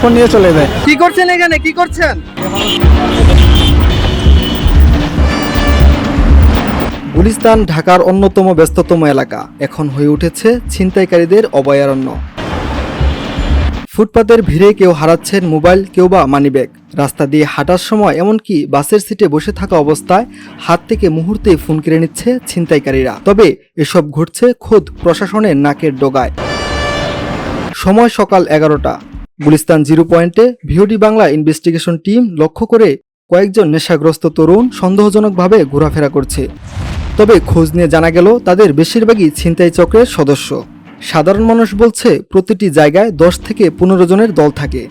Phone নিয়ে চলে যায়। কি করছেন এখানে? কি করছেন? গুলিস্তান ঢাকার অন্যতম ব্যস্ততম এলাকা। এখন হয়ে উঠেছে ছিনতাইকারীদের অভয়ারণ্য। ফুটপাতের ভিড়ে কেউ হারাচ্ছেন মোবাইল কেউ বা মানিব্যাগ। রাস্তা দিয়ে হাঁটার সময় এমনকি বাসের সিটে বসে থাকা অবস্থায় হাত থেকে মুহূর্তে ফোন কেড়ে নিচ্ছে ছিনতাইকারীরা। তবে এসব ঘটছে খোদ প্রশাসনের নাকের ডোগায়। সময় সকাল এগারোটা। গুলিস্তান জিরো পয়েন্টে ভিওডি বাংলা ইনভেস্টিগেশন টিম লক্ষ্য করে কয়েকজন নেশাগ্রস্ত তরুণ সন্দেহজনকভাবে ঘোরাফেরা করছে। তবে খোঁজ নিয়ে জানা গেল, তাদের বেশিরভাগই ছিনতাই চক্রের সদস্য। সাধারণ মানুষ বলছে, প্রতিটি জায়গায় দশ থেকে পনেরো জনের দল থাকে।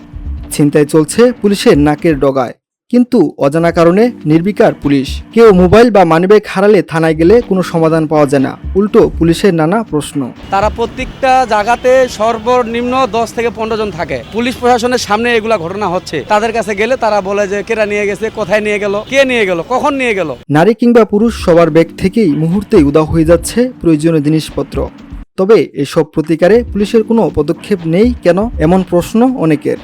ছিনতাই চলছে পুলিশের নাকের ডগায়। কিন্তু অজানা কারণে নির্বিকার পুলিশ। কেউ মোবাইল বা মানিব্যাগ হারালে থানায় গেলে কোনো সমাধান পাওয়া যায় না। উল্টো পুলিশের নানা প্রশ্ন। তারা প্রত্যেকটা জায়গাতে সর্বনিম্ন দশ থেকে পনেরো জন থাকে। পুলিশ প্রশাসনের সামনে এগুলা ঘটনা হচ্ছে। তাদের কাছে গেলে তারা বলে যে কেরা নিয়ে গেছে? কোথায় নিয়ে গেল? কে নিয়ে গেল? কখন নিয়ে গেল? নারী কিংবা পুরুষ সবার ব্যাগ থেকেই মুহূর্তেই উদাও হয়ে যাচ্ছে প্রয়োজনীয় জিনিসপত্র। তবে এসব প্রতিকারে পুলিশের কোনো পদক্ষেপ নেই কেন? এমন প্রশ্ন অনেকের।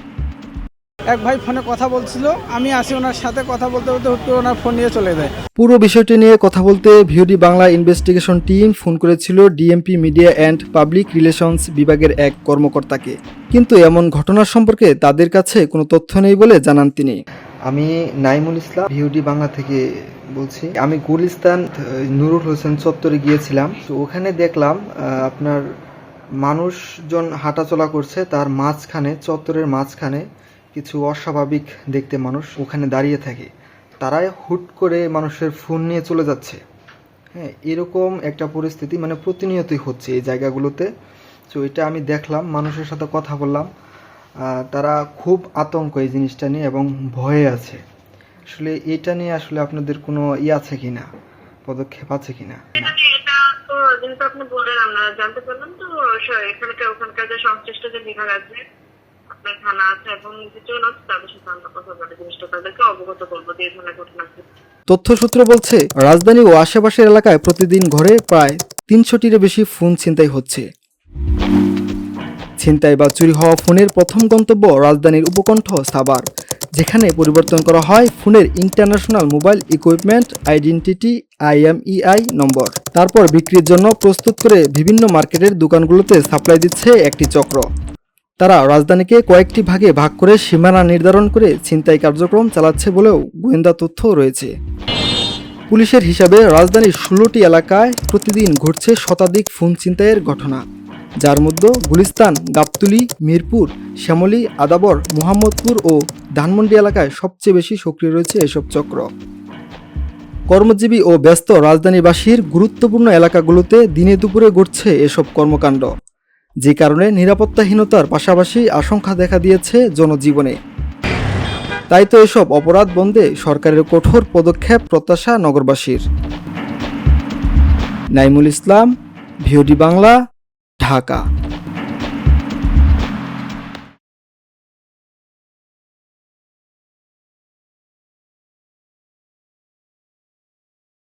এক ভাই ফোনে কথা বলছিল আমি আসি ওনার সাথে কথা বলতে বলতে হুট করে ওনার ফোন নিয়ে চলে যায়। পুরো বিষয়টি নিয়ে কথা বলতে VOD Bangla investigation team phone করেছিল DMP media and public relations বিভাগের এক কর্মকর্তাকে। কিন্তু এমন ঘটনা সম্পর্কে তাদের কাছে কোনো তথ্য নেই বলে জানান তিনি। আমি নাইমুল ইসলাম ভিওডি বাংলা থেকে বলছি। আমি গুলিস্তান নুরুল হোসেন চত্বরে গিয়েছিলাম। তো ওখানে দেখলাম আহ, আপনার মানুষজন হাঁটাচলা করছে তার মাঝখানে চত্বরের মাঝখানে কিছু অস্বাভাবিক দেখতে মানুষ ওখানে দাঁড়িয়ে থাকে। তারাই হুট করে মানুষের ফোন নিয়ে চলে যাচ্ছে। হ্যাঁ এরকম একটা পরিস্থিতি মানে প্রতিনিয়তই হচ্ছে এই জায়গাগুলোতে। তো এটা আমি দেখলাম, মানুষের সাথে কথা বললাম। তারা খুব আতঙ্ক এই জিনিসটা নিয়ে এবং ভয়ে আছে। আসলে এটা নিয়ে আসলে আপনাদের কোনো ই আছে কিনা? পদক্ষেপ আছে আপনি বললেন, আমরা জানতে পারলাম তো এখানকার, ওখানকার যে সংশ্লিষ্ট যে বিভাগ আছে আপনার থানা আছে এবং যেজন আছে, তাদের সাথে আমরা কথা বলে জিনিসটা তাদেরকে অবগত করব যে এই ধরনের ঘটনা ঘটছে। তথ্যসূত্র বলছে, রাজধানী ও আশেপাশের এলাকায় প্রতিদিন ঘরে প্রায় তিনশোটির বেশি ফোন ছিনতাই হচ্ছে। ছিনতাই বা চুরি হওয়া ফোনের প্রথম গন্তব্য রাজধানীর উপকণ্ঠ সাবার যেখানে পরিবর্তন করা হয় ফোনের international mobile equipment identity IMEI নম্বর। তারপর বিক্রির জন্য প্রস্তুত করে বিভিন্ন মার্কেটের দোকানগুলোতে সাপ্লাই দিচ্ছে একটি চক্র। তারা রাজধানীকে কয়েকটি ভাগে ভাগ করে সীমানা নির্ধারণ করে ছিনতাই কার্যক্রম চালাচ্ছে বলেও গোয়েন্দা তথ্য রয়েছে। পুলিশের হিসাবে রাজধানীর ষোলোটি এলাকায় প্রতিদিন ঘটছে শতাধিক ফোন ছিনতাইয়ের ঘটনা। যার মধ্যে গুলিস্তান, গাবতুলি, মিরপুর, শ্যামলী, আদাবর, মোহাম্মদপুর ও ধানমন্ডি এলাকায় সবচেয়ে বেশি সক্রিয় রয়েছে এসব চক্র। কর্মজীবী ও ব্যস্ত রাজধানীবাসীর গুরুত্বপূর্ণ এলাকাগুলোতে দিনে দুপুরে ঘটছে এসব কর্মকাণ্ড। যে কারণে নিরাপত্তাহীনতার পাশাপাশি আশঙ্কা দেখা দিয়েছে জনজীবনে। তাই তো এসব অপরাধ বন্ধে সরকারের কঠোর পদক্ষেপ প্রত্যাশা নগরবাসীর। নাইমুল ইসলাম, ভিওডি বাংলা, ঢাকা।